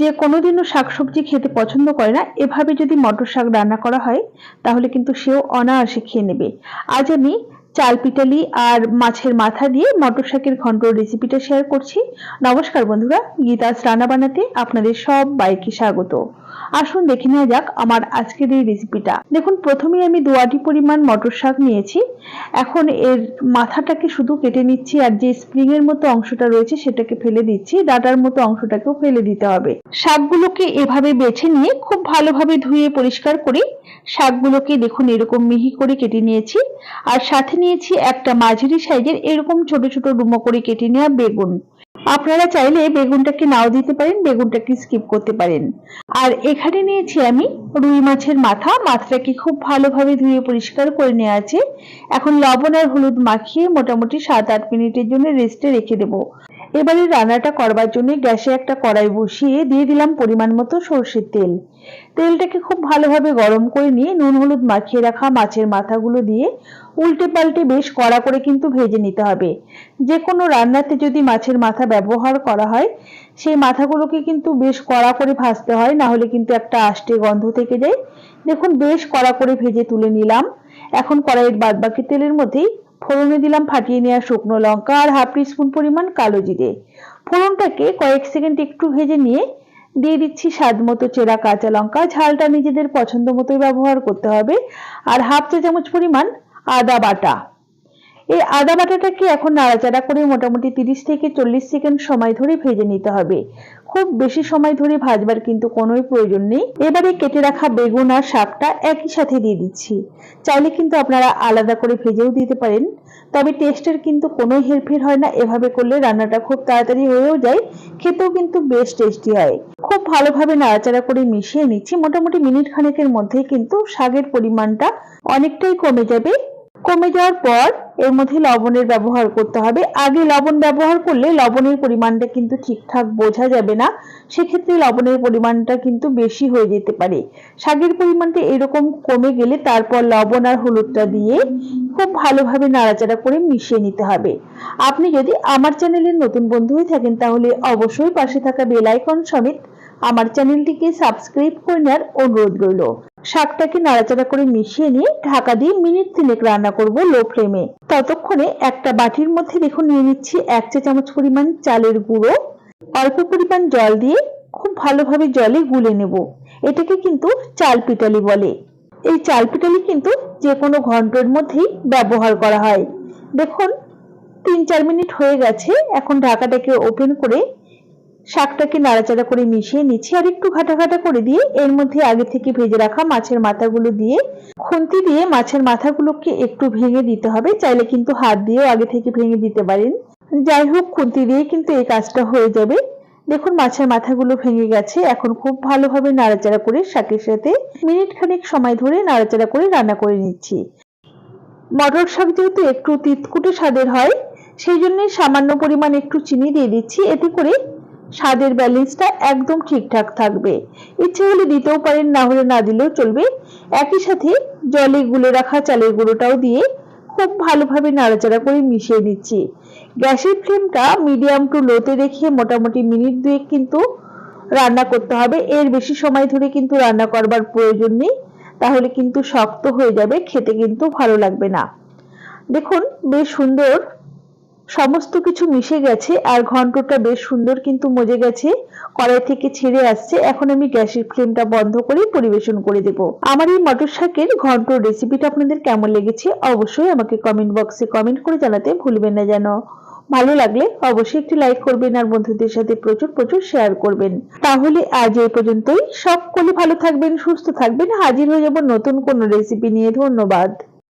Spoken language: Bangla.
যে কোনোদিনও শাকসবজি খেতে পছন্দ করে না, এভাবে যদি মটর শাক রান্না করা হয়, তাহলে কিন্তু সেও অনায়াসে খেয়ে নেবে। আজ আমি চাল পিটালি আর মাছের মাথা দিয়ে মটর শাকের ঘন্ট রেসিপিটা শেয়ার করছি। নমস্কার বন্ধুরা গীতাস রান্না বানাতে আপনাদের সব বাইকে স্বাগত। আসুন দেখে নেওয়া যাক আমার আজকের এই রেসিপিটা দেখুন, প্রথমেই আমি দু দুয়াটি পরিমাণ মটর শাক নিয়েছি। এখন এর মাথাটাকে শুধু কেটে নিচ্ছি আর যে স্প্রিং এর মতো অংশটা রয়েছে সেটাকে ফেলে দিচ্ছি। ডাটার মতো অংশটাকেও ফেলে দিতে হবে। শাকগুলোকে এভাবে বেছে নিয়ে খুব ভালোভাবে ধুয়ে পরিষ্কার করে শাকগুলোকে দেখুন, এরকম মিহি করে কেটে নিয়েছি। আর সাথে নিয়েছি একটা মাঝারি সাইজের এরকম ছোট ছোট ডুমো করে কেটে নেওয়া বেগুন। আপনারা চাইলে বেগুনটাকে নাও দিতে পারেন, বেগুনটাকে স্কিপ করতে পারেন। আর এখানে নিয়েছি আমি রুই মাছের মাথা। মাথাটাকে খুব ভালোভাবে ধুয়ে পরিষ্কার করে নেওয়া আছে। এখন লবণ আর হলুদ মাখিয়ে মোটামুটি সাত আট মিনিটের জন্য রেস্টে রেখে দেবো। এবারে রান্নাটা করবার জন্য গ্যাসে একটা কড়াই বসিয়ে দিয়ে দিলাম পরিমাণ মতো সর্ষের তেল। তেলটাকে খুব ভালোভাবে গরম করে নিয়ে নুন হলুদ মাখিয়ে রাখা মাছের মাথাগুলো দিয়ে উল্টে পাল্টে বেশ কড়া করে কিন্তু ভেজে নিতে হবে। যে কোনো রান্নাতে যদি মাছের মাথা ব্যবহার করা হয়, সেই মাথাগুলোকে কিন্তু বেশ কড়া করে ভাজতে হয় না হলে কিন্তু একটা আষ্টে গন্ধ থেকে যায়। দেখুন, বেশ কড়া করে ভেজে তুলে নিলাম। এখন কড়াইয়ের বাদবাকি তেলের মধ্যেই ফোড়নে দিলাম, ফাটিয়ে নেওয়া শুকনো লঙ্কা আর হাফ স্পুন পরিমাণ কালো জিরে। ফোড়নটাকে কয়েক সেকেন্ড একটু ভেজে নিয়ে দিয়ে দিচ্ছি স্বাদ মতো চেরা কাঁচা লঙ্কা। ঝালটা নিজেদের পছন্দ মতোই ব্যবহার করতে হবে। আর হাফ চা চামচ পরিমাণ আদা বাটা। এই আদা বাটাটাকে এখন নাড়াচাড়া করে মোটামুটি তিরিশ থেকে চল্লিশ সেকেন্ড সময় ধরে ভেজে নিতে হবে। খুব বেশি সময় ধরে ভাজবার কিন্তু কোনোই প্রয়োজন নেই। এবারে কেটে রাখা বেগুন আর শাকটা একই সাথে দিয়ে দিচ্ছি। চাইলে কিন্তু আপনারা আলাদা করে ভেজেও দিতে পারেন। তবে টেস্টের কিন্তু কোনো হেরফের হয় না। এভাবে করলে রান্নাটা খুব তাড়াতাড়ি হয়েও যায়। খেতেও কিন্তু বেশ টেস্টি হয়। খুব ভালোভাবে নাড়াচাড়া করে মিশিয়ে নিচ্ছি। মোটামুটি মিনিট খানেকের মধ্যেই কিন্তু শাকের পরিমাণটা অনেকটাই কমে যাবে। কমে যাওয়ার পর এর মধ্যে লবণের ব্যবহার করতে হবে। আগে লবণ ব্যবহার করলে লবণের পরিমাণটা কিন্তু ঠিকঠাক বোঝা যাবে না। সেক্ষেত্রে লবণের পরিমাণটা কিন্তু বেশি হয়ে যেতে পারে। শাকের পরিমাণটা এরকম কমে গেলে তারপর লবণ আর হলুদটা দিয়ে খুব ভালোভাবে নাড়াচাড়া করে মিশিয়ে নিতে হবে। আপনি যদি আমার চ্যানেলের নতুন বন্ধু হয়ে থাকেন তাহলে অবশ্যই পাশে থাকা বেল আইকন সমেত আমার চ্যানেলটিকে সাবস্ক্রাইব করে নেওয়ার অনুরোধ রইল। শাকটাকে নাড়াচাড়া করে মিশিয়ে নিয়ে ঢাকা দিয়ে মিনিট তিনেক রান্না করব লো ফ্লেমে। ততক্ষণে একটা বাটির মধ্যে দেখুন নিয়ে নিচ্ছি এক চা চামচ পরিমাণ চালের গুঁড়ো। অল্প পরিমাণ জল দিয়ে খুব ভালোভাবে জলে গুলে নেব। এটাকে কিন্তু চাল পিটালি বলে। এই চাল পিটালি কিন্তু যে কোনো ঘন্টের মধ্যেই ব্যবহার করা হয়। দেখুন, তিন চার মিনিট হয়ে গেছে। এখন ঢাকাটাকে ওপেন করে শাকটাকে নাড়াচাড়া করে মিশিয়ে নিচ্ছি আর একটু ঘাটা ঘাটা করে দিয়ে এর মধ্যে আগে থেকে ভেজে রাখা মাছের মাথাগুলো দিয়ে খুন্তি দিয়ে মাছের মাথাগুলোকে একটু ভেঙে দিতে হবে। চাইলে কিন্তু হাত দিয়েও আগে থেকে ভেঙে দিতে পারেন। যাই হোক, খুন্তি দিয়ে কিন্তু এই কাজটা হয়ে যাবে। দেখুন, মাছের মাথাগুলো ভেঙে গেছে। এখন খুব ভালোভাবে নাড়াচাড়া করে শাকের সাথে মিনিট খানিক সময় ধরে নাড়াচাড়া করে রান্না করে নিচ্ছি। মটর শাক যেহেতু একটু তিতকুটে স্বাদের হয়, সেই জন্য সামান্য পরিমাণ একটু চিনি দিয়ে দিচ্ছি। এতে করে স্বাদের ব্যালেন্সটা একদম ঠিকঠাক থাকবে। ইচ্ছে হলে দিতেও পারেন, না হলে না দিলেও চলবে। একই সাথে জলে গুলে রাখা চালের গুঁড়োটাও দিয়ে খুব ভালোভাবে নাড়াচাড়া করে মিশিয়ে দিচ্ছি গ্যাসের ফ্লেমটা মিডিয়াম টু লোতে রেখে মোটামুটি মিনিট দুয়েক কিন্তু রান্না করতে হবে। এর বেশি সময় ধরে কিন্তু রান্না করবার প্রয়োজন নেই, তাহলে কিন্তু শক্ত হয়ে যাবে, খেতে কিন্তু ভালো লাগবে না। দেখুন, বেশ সুন্দর সমস্ত কিছু মিশে গেছে আর ঘন্টটা বেশ সুন্দর কিন্তু মজে গেছে। কড়াই থেকে ছেড়ে আসছে। এখন আমি গ্যাসের ফ্লেমটা বন্ধ করে পরিবেশন করে দেব। আমার এই মটর শাকের ঘন্ট রেসিপিটা আপনাদের কেমন লেগেছে অবশ্যই আমাকে কমেন্ট বক্সে কমেন্ট করে জানাতে ভুলবেন না যেন। ভালো লাগলে অবশ্যই একটি লাইক করবেন আর বন্ধুদের সাথে প্রচুর প্রচুর শেয়ার করবেন। তাহলে আজ এই পর্যন্তই। সকলে ভালো থাকবেন, সুস্থ থাকবেন। হাজির হয়ে যাব নতুন কোন রেসিপি নিয়ে। ধন্যবাদ।